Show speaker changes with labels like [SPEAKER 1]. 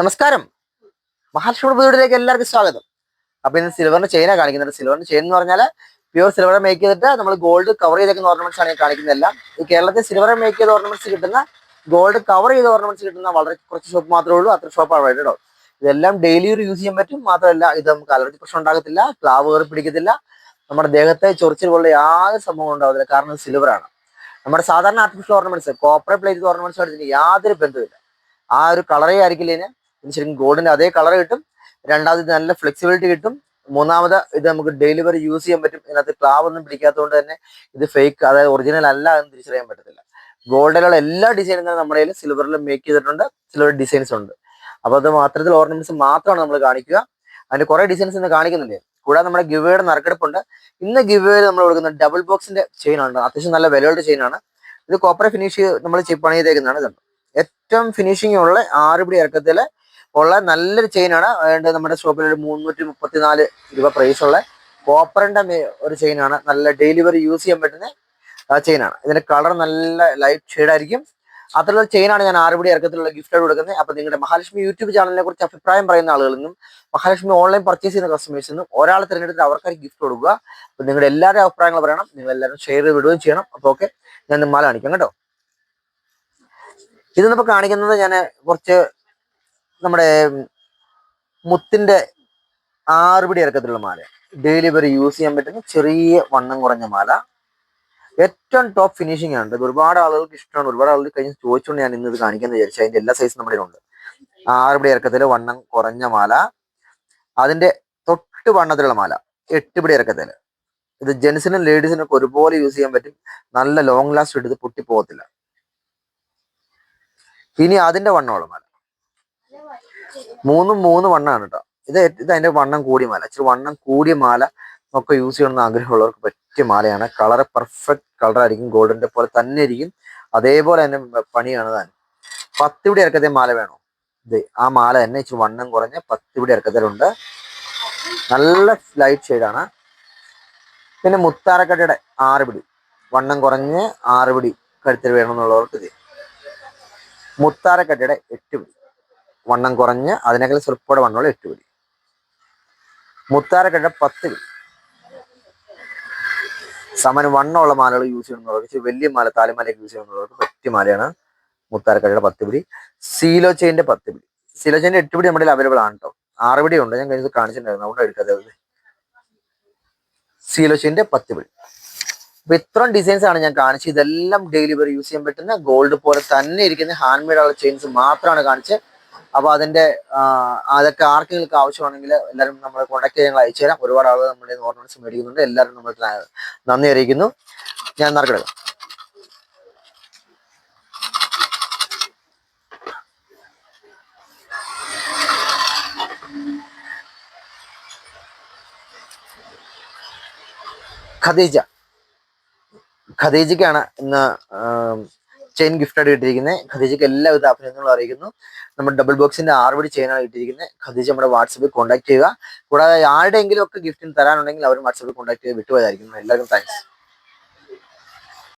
[SPEAKER 1] നമസ്കാരം. മഹാലക്ഷ്മി വീടിലേക്ക് എല്ലാവർക്കും സ്വാഗതം. അപ്പൊ ഇന്ന് സിൽവറിന് ചെയിനാണ് കാണിക്കുന്നത്. സിൽവറിന് ചെയിൻ എന്ന് പറഞ്ഞാൽ പ്യുവർ സിൽവർ മേക്ക് ചെയ്തിട്ട് നമ്മൾ ഗോൾഡ് കവർ ചെയ്തേക്കുന്ന ഓർണമെന്റ്സ് ആണ് കാണിക്കുന്നില്ല കാണിക്കുന്നതെല്ലാം. ഈ കേരളത്തിൽ സിൽവർ മേക്ക് ചെയ്ത ഓർണമെന്റ്സ് കിട്ടുന്ന ഗോൾഡ് കവർ ചെയ്ത ഓർണമെന്റ്സ് കിട്ടുന്ന വളരെ കുറച്ച് ഷോപ്പ് മാത്രമേ ഉള്ളൂ. അത്ര ഷോപ്പാണ് വേണ്ടോ ഇതെല്ലാം ഡെയിലി ഒരു യൂസ് ചെയ്യാൻ പറ്റും. മാത്രമല്ല ഇത് നമുക്ക് അലർജി പ്രശ്നം ഉണ്ടാകത്തില്ല. ക്ലാവ് കയറി പിടിക്കത്തില്ല. നമ്മുടെ ദേഹത്തെ ചൊറിച്ചിൽ പോലുള്ള യാതൊരു സംഭവം ഉണ്ടാവില്ല കാരണം സിൽവർ ആണ്. നമ്മുടെ സാധാരണ artificial ornaments corporate plate ornaments ഇതിന് യാതൊരു ബന്ധമില്ല ആ ഒരു കളറേ ആയിരിക്കില്ല ഇതിന്. ഇത് ശരിക്കും ഗോൾഡിന് അതേ കളർ കിട്ടും. രണ്ടാമത് നല്ല ഫ്ലെക്സിബിലിറ്റി കിട്ടും. മൂന്നാമത് ഇത് നമുക്ക് ഡെലിവറി യൂസ് ചെയ്യാൻ പറ്റും. ഇതിനകത്ത് ക്ലാവ് ഒന്നും പിടിക്കാത്തതുകൊണ്ട് തന്നെ ഇത് ഫേക്ക് അതായത് ഒറിജിനൽ അല്ല എന്ന് തിരിച്ചറിയാൻ പറ്റത്തില്ല. ഗോൾഡിലുള്ള എല്ലാ ഡിസൈനും നമ്മുടെ കയ്യിൽ സിൽവറിൽ മേക്ക് ചെയ്തിട്ടുണ്ട്. സിൽവർ ഡിസൈൻസ് ഉണ്ട്. അപ്പോൾ അത് മാത്രത്തിൽ ഓർണമെന്റ്സ് മാത്രമാണ് നമ്മൾ കാണിക്കുക. അതിന്റെ കുറെ ഡിസൈൻസ് ഇന്ന് കാണിക്കുന്നുണ്ട് കൂടാതെ നമ്മുടെ ഗിവേയുടെ നറുക്കെടുപ്പുണ്ട്. ഇന്ന് ഗിവേ നമ്മൾ കൊടുക്കുന്ന ഡബിൾ ബോക്സിന്റെ ചെയിൻ ആണ്. അത്യാവശ്യം നല്ല വിലയുടെ ചെയിനാണ് ഇത് കോപ്പറ ഫിനിഷ് നമ്മൾ പണി ഇതുണ്ട്. ഏറ്റവും ഫിനിഷിംഗ് ഉള്ള ആറുപിടി ഇറക്കത്തിൽ ഉള്ള നല്ലൊരു ചെയിനാണ് അതുകൊണ്ട് നമ്മുടെ ഷോപ്പിൽ ഒരു മുന്നൂറ്റി മുപ്പത്തിനാല് രൂപ പ്രൈസ് ഉള്ള കോപ്പറിന്റെ ഒരു ചെയിനാണ് നല്ല ഡെലിവറി യൂസ് ചെയ്യാൻ പറ്റുന്ന ചെയിനാണ് ഇതിന്റെ കളർ നല്ല ലൈറ്റ് ഷെയ്ഡ് ആയിരിക്കും. അത്തരത്തിലുള്ള ചെയിനാണ് ഞാൻ ആറുപടി ഇറക്കത്തിലുള്ള ഗിഫ്റ്റ് കൊടുക്കുന്നത്. അപ്പൊ നിങ്ങളുടെ മഹാലക്ഷ്മി യൂട്യൂബ് ചാനലിനെ കുറിച്ച് അഭിപ്രായം പറയുന്ന ആളുകളിൽ നിന്നും മഹാലക്ഷ്മി ഓൺലൈൻ പർച്ചേസ് ചെയ്യുന്ന കസ്റ്റമേഴ്സിൽ നിന്നും ഒരാളെ തിരഞ്ഞെടുത്ത് അവർക്ക് ഗിഫ്റ്റ് കൊടുക്കുക. അപ്പൊ നിങ്ങളുടെ എല്ലാവരുടെ അഭിപ്രായങ്ങൾ പറയണം. നിങ്ങൾ എല്ലാവരും ഷെയർ ചെയ്ത് വിടുകയും ചെയ്യണം. അപ്പോൾ ഓക്കെ ഞാൻ നിന്നാൽ കാണിക്കാം കേട്ടോ. ഇത് നമുക്ക് കാണിക്കുന്നത് ഞാൻ കുറച്ച് നമ്മുടെ മുത്തിന്റെ ആറുപിടി ഇറക്കത്തിലുള്ള മാല. ഡെയിലി വരെ യൂസ് ചെയ്യാൻ പറ്റുന്ന ചെറിയ വണ്ണം കുറഞ്ഞ മാല. ഏറ്റവും ടോപ്പ് ഫിനിഷിംഗ് ആണ്. ഒരുപാട് ആളുകൾക്ക് ഇഷ്ടമാണ്. ഒരുപാട് ആളുകൾ കഴിഞ്ഞ് ചോദിച്ചുകൊണ്ട് ഞാൻ ഇന്ന് ഇത് കാണിക്കാന്ന് വിചാരിച്ചു. അതിന്റെ എല്ലാ സൈസും നമ്മുടെ ഉണ്ട് ആറുപിടി ഇറക്കത്തിൽ വണ്ണം കുറഞ്ഞ മാല. അതിന്റെ തൊട്ട് വണ്ണത്തിലുള്ള മാല. എട്ടുപിടി ഇറക്കത്തിൽ. ഇത് ജെൻസിനും ലേഡീസിനും ഒക്കെ ഒരുപോലെ യൂസ് ചെയ്യാൻ പറ്റും. നല്ല ലോങ് ലാസ്റ്റ് എടുത്ത് പൊട്ടിപ്പോകത്തില്ല. ഇനി അതിന്റെ വണ്ണമുള്ള മാല. മൂന്നും മൂന്ന് വണ്ണാണ് കേട്ടോ ഇത് ഇത് അതിന്റെ വണ്ണം കൂടിയ മാല. ഇച്ചിരി വണ്ണം കൂടിയ മാല ഒക്കെ യൂസ് ചെയ്യണമെന്ന് ആഗ്രഹമുള്ളവർക്ക് പറ്റിയ മാലയാണ്. കളർ പെർഫെക്റ്റ് കളർ ആയിരിക്കും. ഗോൾഡിന്റെ പോലെ തന്നെ ആയിരിക്കും അതേപോലെ തന്നെ പണിയാണ് താൻ. പത്തിവിടെ ഇറക്കത്തെ മാല വേണോ? ഇത് ആ മാല തന്നെ ഇച്ചിരി വണ്ണം കുറഞ്ഞ പത്തിവിടെ ഇറക്കത്തിലുണ്ട്. നല്ല ലൈറ്റ് ഷെയ്ഡാണ് പിന്നെ മുത്താരക്കട്ടയുടെ ആറ് പിടി വണ്ണം കുറഞ്ഞ് ആറ് പിടി കഴുത്തിൽ വേണമെന്നുള്ളവർക്ക് ഇത്. മുത്താരക്കട്ടയുടെ എട്ട് പിടി വണ്ണം കുറഞ്ഞ് അതിനേക്കാൾ സ്വൽപ്പോടെ വണ്ണമുള്ള എട്ട് പിടി. മുത്താരക്കട്ട പത്ത് പിടി. സമന് വണ്ണമുള്ള മാലകൾ യൂസ് ചെയ്യുന്നവർക്ക് വലിയ മാല താലിമാലയൊക്കെ യൂസ് ചെയ്യുന്നവർക്ക് പറ്റിയ മാലയാണ് മുത്താരക്കഴയുടെ പത്ത് പിടി. സീലോ ചെയിന്റെ പത്ത് പിടി. സീലോ ചെയിന്റെ എട്ട് പിടി നമ്മുടെ അവൈലബിൾ ആണ് കേട്ടോ ആറ് പിടി ഉണ്ട്. ഞാൻ കഴിഞ്ഞത് കാണിച്ചിട്ടുണ്ടായിരുന്നു. അതുകൊണ്ട് എടുക്കാതെ സീലോ ചെയിന്റെ പത്ത് പിടി. അപ്പൊ ഇത്രയും ഡിസൈൻസ് ആണ് ഞാൻ കാണിച്ചത്. ഇതെല്ലാം ഡെയിലി വരെ യൂസ് ചെയ്യാൻ പറ്റുന്ന ഗോൾഡ് പോലെ തന്നെ ഇരിക്കുന്ന ഹാൻഡ് മെയ്ഡ് ഉള്ള ചെയിൻസ് മാത്രമാണ് കാണിച്ചത്. അപ്പൊ അതിന്റെ ആ, അതൊക്കെ ആർക്കെങ്കിലും ആവശ്യമാണെങ്കിൽ എല്ലാവരും നമ്മളെ കോൺടാക്ട് ചെയ്യാൻ അയച്ചു തരാം ഒരുപാട് ആളുകൾ നമ്മുടെ ഓർണൻസ് മേടിക്കുന്നുണ്ട്. എല്ലാവരും നമ്മൾ നന്ദി അറിയിക്കുന്നു. ഞാൻ നറുക്കെടുക്കാം. ഖദീജ. ഖദീജയ്ക്കാണ് ഇന്ന് ചെയിൻ ഗിഫ്റ്റ് ആയിട്ട് കിട്ടിയിരിക്കുന്നത് ഖദീജയ്ക്ക് എല്ലാവിധ അഭിനന്ദനങ്ങളും അറിയിക്കുന്നു. നമ്മുടെ ഡബിൾ ബോക്സിന്റെ ആറുപടി ചെയിനാണ് കിട്ടിയിരിക്കുന്നത് ഖദീജ നമ്മുടെ വാട്സപ്പിൽ കോൺടാക്ട് ചെയ്യുക. കൂടാതെ ആരുടെയെങ്കിലും ഒക്കെ ഗിഫ്റ്റിന് തരാനുണ്ടെങ്കിൽ അവർ വാട്സപ്പിൽ കോൺടാക്ട് ചെയ്ത് വിട്ടുപോയതായിരിക്കും. എല്ലാവർക്കും താങ്ക്സ്